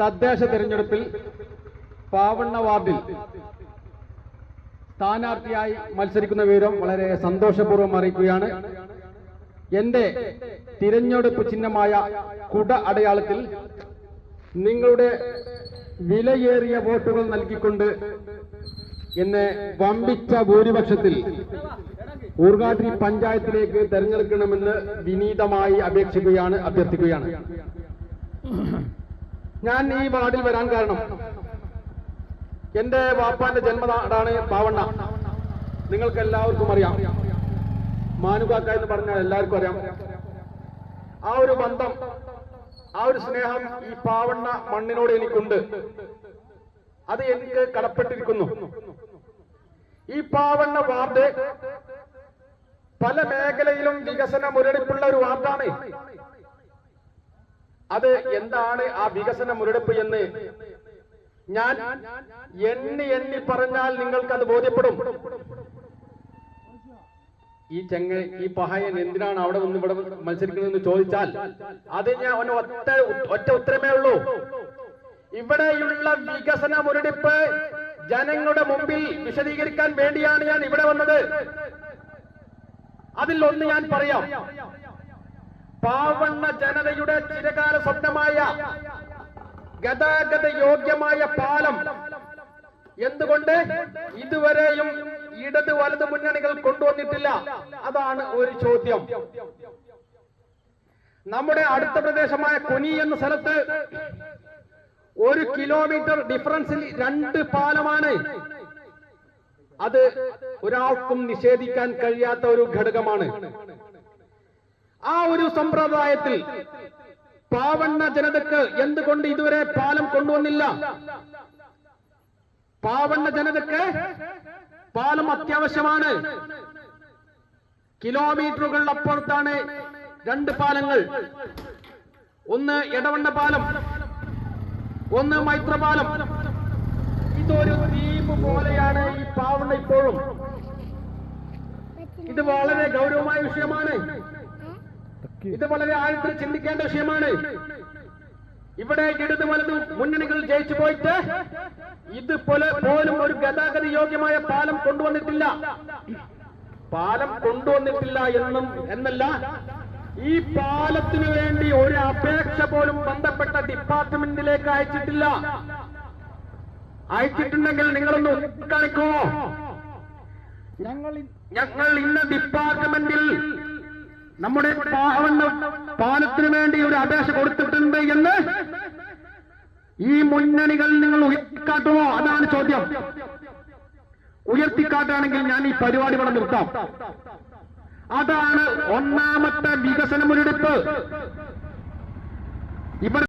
തദ്ദേശ തെരഞ്ഞെടുപ്പിൽ പാവണ്ണ വാർഡിൽ സ്ഥാനാർത്ഥിയായി മത്സരിക്കുന്ന വിവരം വളരെ സന്തോഷപൂർവം അറിയിക്കുകയാണ്. എന്റെ തിരഞ്ഞെടുപ്പ് ചിഹ്നമായ കുട അടയാളത്തിൽ നിങ്ങളുടെ വിലയേറിയ വോട്ടുകൾ നൽകിക്കൊണ്ട് എന്നെ വമ്പിച്ച ഭൂരിപക്ഷത്തിൽ ഊർഗാട്ടി പഞ്ചായത്തിലേക്ക് തെരഞ്ഞെടുക്കണമെന്ന് വിനീതമായി അപേക്ഷിക്കുകയാണ് അഭ്യർത്ഥിക്കുകയാണ്. ഞാൻ ഈ വാർഡിൽ വരാൻ കാരണം എന്റെ വാപ്പാന്റെ ജന്മനാടാണ് പാവണ്ണ. നിങ്ങൾക്ക് എല്ലാവർക്കും അറിയാം മാനുകാക്ക എന്ന് പറഞ്ഞാൽ എല്ലാവർക്കും അറിയാം. ആ ഒരു ബന്ധം ആ ഒരു സ്നേഹം ഈ പാവണ്ണ മണ്ണിനോട് എനിക്കുണ്ട്. അത് എനിക്ക് കടപ്പെട്ടിരിക്കുന്നു. ഈ പാവണ്ണ വാർഡ് പല മേഖലയിലും വികസന മുരടിപ്പുള്ള ഒരു വാർഡാണ്. അത് എന്താണ് ആ വികസന മുരടിപ്പ് എന്ന്? ഞാൻ എണ്ണി എണ്ണി പറഞ്ഞാൽ നിങ്ങൾക്ക് അത് ബോധ്യപ്പെടും. ഈ ചെങ്ങ ഈ പഹയൻ എന്തിനാണ് അവിടെ നിന്ന് ഇവിടെ മത്സരിക്കുന്നതെന്ന് ചോദിച്ചാൽ അത് ഞാൻ ഒറ്റ ഒറ്റ ഉത്തരമേ ഉള്ളൂ. ഇവിടെയുള്ള വികസന മുരടിപ്പ് ജനങ്ങളുടെ മുമ്പിൽ വിശദീകരിക്കാൻ വേണ്ടിയാണ് ഞാൻ ഇവിടെ വന്നത്. അതിൽ ഒന്ന് ഞാൻ പറയാം. പാവണ്ണ ജനതയുടെ ചിരകാല സ്വപ്നമായ ഗതാഗത യോഗ്യമായ പാലം. എന്തുകൊണ്ട്? ഇതുവരെയും ഇടത് വലത് മുന്നണികൾ കൊണ്ടുവന്നിട്ടില്ല. അതാണ് ഒരു ചോദ്യം. നമ്മുടെ അടുത്ത പ്രദേശമായ കൊനി എന്ന സ്ഥലത്ത് ഒരു കിലോമീറ്റർ ഡിഫറൻസിൽ രണ്ട് പാലമാണ്. അത് ഒരാൾക്കും നിഷേധിക്കാൻ കഴിയാത്ത ഒരു ഘടകമാണ്. ആ ഒരു സമ്പ്രദായത്തിൽ പാവണ്ണ ജനതക്ക് എന്തുകൊണ്ട് ഇതുവരെ പാലം കൊണ്ടുവന്നില്ല? പാവണ്ണ ജനതക്ക് പാലം അത്യാവശ്യമാണ്. കിലോമീറ്ററുകൾ അപ്പുറത്താണ് രണ്ട് പാലങ്ങൾ. ഒന്ന് എടവണ്ണ പാലം ഒന്ന് മൈത്രപാലം. ഇതൊരു ദ്വീപ് പോലെയാണ് ഈ പാവണ്ണ ഇപ്പോഴും. ഇത് വളരെ ഗൗരവമായ വിഷയമാണ്. ഇത് വളരെ ആഴത്തിൽ ചിന്തിക്കേണ്ട വിഷയമാണ്. ഇവിടെ ഇടത് വലത് മുന്നണികൾ ജയിച്ചു പോയിട്ട് ഇതുപോലെ പോലും ഒരു ഗതാഗത യോഗ്യമായ പാലം കൊണ്ടുവന്നിട്ടില്ല. പാലം കൊണ്ടുവന്നിട്ടില്ല എന്നും എന്നല്ല ഈ പാലത്തിനു വേണ്ടി ഒരു അപേക്ഷ പോലും ബന്ധപ്പെട്ട ഡിപ്പാർട്ട്മെന്റിലേക്ക് അയച്ചിട്ടില്ല. അയച്ചിട്ടുണ്ടെങ്കിൽ നിങ്ങളൊന്ന് കാണിക്കോ ഞങ്ങൾ ഇന്ന് ഇന്ന ഡിപ്പാർട്ട്മെന്റിൽ നമ്മുടെ പാവണ്ണ പാലത്തിനു വേണ്ടി ഒരു അപേക്ഷ കൊടുത്തിട്ടുണ്ട് എന്ന് ഈ മുന്നണികൾ നിങ്ങൾ ഉയർത്തിക്കാട്ടുമോ അതാണ് ചോദ്യം. ഉയർത്തിക്കാട്ടാണെങ്കിൽ ഞാൻ ഈ പരിപാടി ഇവിടെ നിർത്താം. അതാണ് ഒന്നാമത്തെ വികസന മുരടിപ്പ് ഇവർ